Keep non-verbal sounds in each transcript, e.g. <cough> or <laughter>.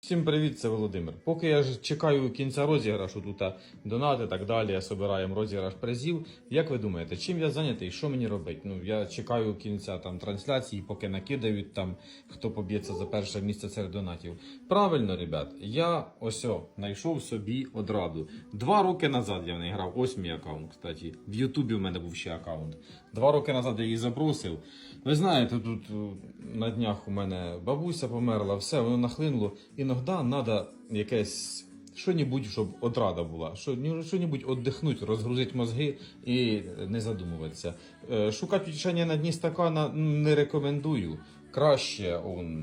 Всім привіт, це Володимир. Поки я чекаю кінця розіграшу, тут донати і так далі, збираємо розіграш призів. Як ви думаєте, чим я зайнятий? Що мені робити? Ну я чекаю кінця там трансляції, поки накидають там, хто поб'ється за перше місце серед донатів. Правильно, ребят, я ось знайшов собі одраду. Два роки назад я в неї грав. Ось мій аккаунт, кстати. В Ютубі в мене був ще аккаунт. Два роки назад я її забросив. Ви знаєте, тут на днях у мене бабуся померла, все, воно нахлинуло. Іноді треба якесь що-небудь, щоб отрада була, що, ні- що-небудь віддихнути, розгрузити мозги і не задумуватися. Е, Шукати утішення на дні стакана не рекомендую. Краще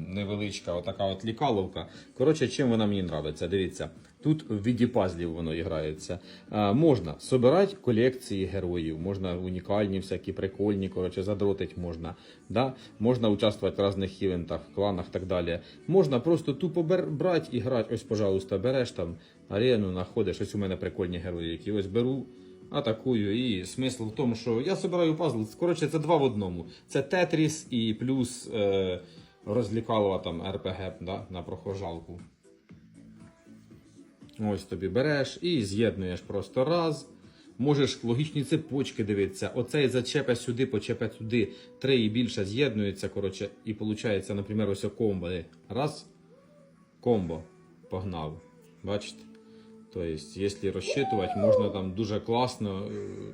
невеличка отака от лікаловка. Коротше, чим вона мені подобається? Дивіться, тут в віді пазлів воно грається. А, можна собирати колекції героїв, можна унікальні, всякі прикольні, коротше, задротить можна. Да? Можна участвувати в різних івентах, кланах і так далі. Можна просто тупо брати і грати. Ось, пожалуйста, береш там арену, знаходиш. Ось у мене прикольні герої, які ось беру. Атакую, і смисл в тому, що я собираю пазл. Коротше, це два в одному. Це Тетріс і плюс е, розлікалова там РПГ да, на прохожалку. Ось тобі береш і з'єднуєш просто раз. Можеш логічні цепочки дивитися. Оцей зачепе сюди, почепе сюди. Три і більше з'єднується. Коротше, і виходить, наприклад, ось комбо. Раз. Комбо. Погнав. Бачите? Тобто, якщо розчитувати, можна там дуже класно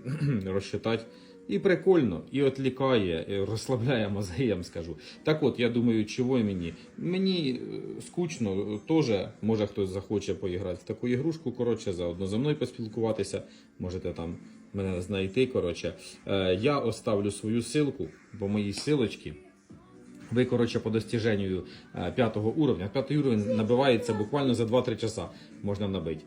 е, <clears throat> розчитати. І прикольно, і відлікає, і розслабляє мозги, я вам скажу. Так от, я думаю, чого мені? Мені е, скучно, теж може хтось захоче поіграти в таку ігрушку. Коротше, заодно за мною поспілкуватися. Можете там мене знайти. Коротше, Е, я оставлю свою силку по моїй силочці. Ви, коротше, по достіженню е, п'ятого уровня. П'ятий уровень набивається буквально за 2-3 часа можна набити.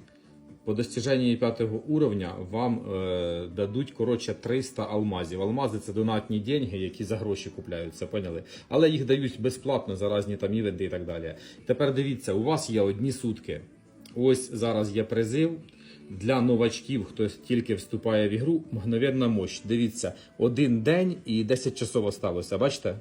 По достіженні п'ятого уровня вам е, дадуть коротше 300 алмазів. Алмази це донатні деньги, які за гроші купляються, поняли? Але їх дають безплатно за різні там івенти і так далі. Тепер дивіться, у вас є одні сутки. Ось зараз є призив. Для новачків, хто тільки вступає в ігру, мгновенна мощь. Дивіться, один день і 10 часов осталося. Бачите?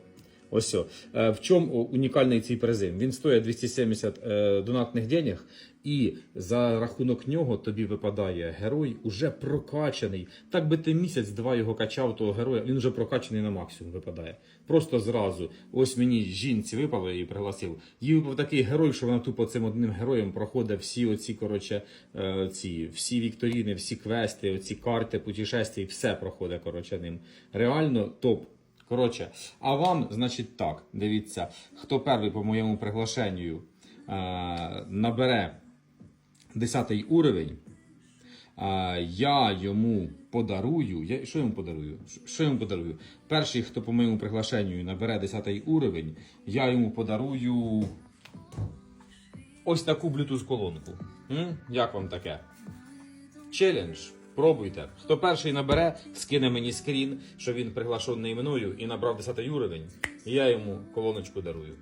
Ось. Е, В чому унікальний цей призив? Він стоїть 270 е, донатних денег, і за рахунок нього тобі випадає герой уже прокачаний. Так би ти місяць-два його качав, того героя, він вже прокачаний на максимум випадає. Просто зразу. Ось мені жінці випало, її пригласив. Їй випав такий герой, що вона тупо цим одним героєм проходить всі оці, коротше, е, ці, всі вікторіни, всі квести, оці карти, путешествий, все проходить, коротше, ним. Реально топ. Коротше, а вам, значить, так, дивіться, хто перший по моєму приглашенню е, набере 10 уровень, е, я йому подарую. Я, що йому подарую? Що йому подарую? Перший, хто по моєму приглашенню набере 10 уровень, я йому подарую ось таку Bluetooth колонку. М? Як вам таке? Челендж. Пробуйте. Хто перший набере, скине мені скрін, що він приглашений мною і набрав 10 уровень, і я йому колоночку дарую.